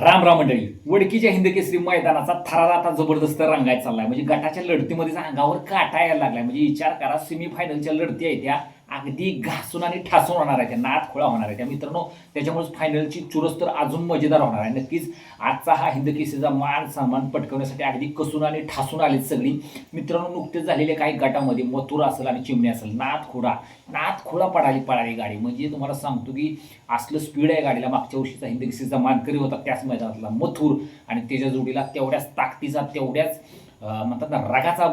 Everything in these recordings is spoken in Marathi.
राम राम मंडळी वडकीच्या हिंद केसरी मैदानाचा थरार आता जबरदस्त रंगायचा चाललाय. म्हणजे गटाच्या लढतीमध्ये अंगावर काटा यायला लागलाय. म्हणजे विचार करा सेमीफायनलच्या लढती आहेत त्या. अगदी घासून आणि ठासून होणार आहे त्या नाथ खोळा होणार आहे. त्या मित्रांनो त्याच्यामुळेच फायनलची चुरस तर अजून मजेदार होणार आहे. नक्कीच आजचा हा हिंद केसरीचा मान सन्मान पटकवण्यासाठी अगदी कसून आणि ठासून आलीत सगळी. मित्रांनो नुकतेच झालेल्या काही गटामध्ये मथुरा असेल आणि चिमणी असेल नाथ खोडा नाथ खोडा पडाली पडाली गाडी. म्हणजे तुम्हाला सांगतो की असलं स्पीड आहे गाडीला. मागच्या वर्षीचा हिंद केसरीचा मानकरी होता त्याच मैदानातला मथुर. आणि त्याच्या जोडीला तेवढ्याच ताकदीचा तेवढ्याच म्हणतात ना रगाचा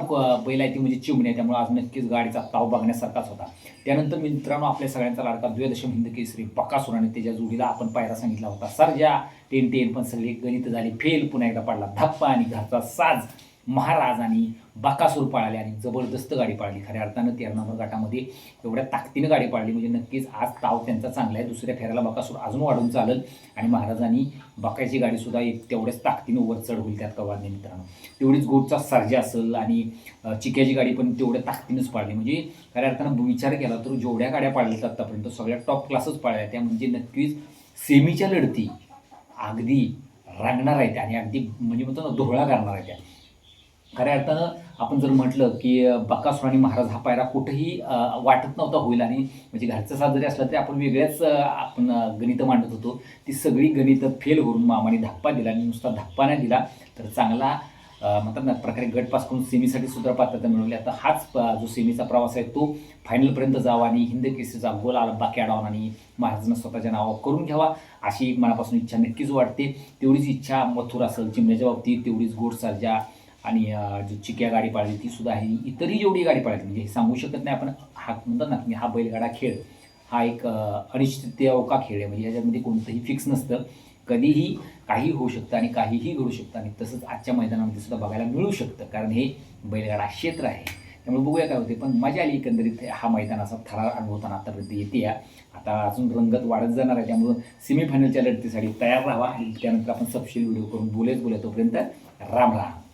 बैल आहे ती म्हणजे चिमणी आहे. त्यामुळे आज नक्कीच गाडीचा ताव बघण्यासारखाच होता. त्यानंतर मित्रांनो आपल्या सगळ्यांचा लाडका द्वयदशम हिंद केसरी बकासूर आणि त्याच्या जोडीला आपण पायरा सांगितला होता. सर्जा टेन टेन पण सगळी गणित झाली. फेल पुन्हा एकदा पडला धप्पा आणि घरचा साज. महाराज आणि बाकासूर पाळाले आणि जबरदस्त गाडी पाळली. खऱ्या अर्थानं तेरा नंबर गटामध्ये एवढ्या ताकदीनं गाडी पाळली. म्हणजे नक्कीच आज ताव त्यांचा चांगला आहे. दुसऱ्या फेऱ्याला बाकासूर अजून वाढून चालेल आणि महाराजांनी बाकाची गाडीसुद्धा एक तेवढ्याच ताकदीनं वर चढ होईल त्यात कवारने मित्रांनो तेवढीच गोडचा सर्जा असेल आणि चिक्याची गाडी पण तेवढ्या ताकदीनंच पाळली. म्हणजे खऱ्या अर्थानं विचार केला तर जेवढ्या गाड्या पाळल्या आत्तापर्यंत सगळ्या टॉप क्लासच पाळल्या त्या म्हणजे नक्कीच सेमीच्या लढती अगदी रांगणार आहेत आणि अगदी म्हणजे म्हणतो ना धोळा करणार आहेत त्या. खऱ्या अर्थानं आपण जर म्हटलं की अ, बकासूर आणि महाराज हा पायरा कुठेही वाटत नव्हता होईल आणि म्हणजे घरचा साथ जरी असला तरी आपण वेगळ्याच आपण गणितं मांडत होतो. ती सगळी गणितं फेल होऊन मामाने धप्पा दिला आणि नुसता धप्पा नाही दिला. तर चांगला म्हणतात ना प्रकारे गट पास करून सेमीसाठी सुद्धा पात्रता मिळवली. आता हाच जो सेमीचा प्रवास आहे तो फायनलपर्यंत जावा आणि हिंद केसरीचा गोल आला बाकी अडावून आणि महाराजांना स्वतःच्या नावावर करून घ्यावा अशी एक मनापासून इच्छा नक्कीच वाटते. तेवढीच इच्छा मथुर असेल चिमण्याच्या बाबतीत तेवढीच गोड ज्या आणि जी चिक्या गाडी पाळली ती सुद्धा आहे. इतरही जेवढी गाडी पाळली म्हणजे हे सांगू शकत नाही आपण हा म्हणतात ना की हा बैलगाडा खेळ हा एक अ, खेळ आहे. म्हणजे याच्यामध्ये कोणतंही फिक्स नसतं. कधीही काही होऊ शकतं आणि काहीही घडू शकतं आणि तसंच आजच्या मैदानामध्ये सुद्धा बघायला मिळू शकतं. कारण हे बैलगाडा क्षेत्र आहे. त्यामुळे बघूया काय होते पण मजा आली एकंदरीत हा मैदानाचा थरार अनुभवताना आतापर्यंत येते या. आता अजून रंगत वाढत जाणार आहे. त्यामुळं सेमीफायनलच्या लढतीसाठी तयार राहावा आणि त्यानंतर आपण सबशील व्हिडिओ करून बोलेच बोलूया. तोपर्यंत राम राम.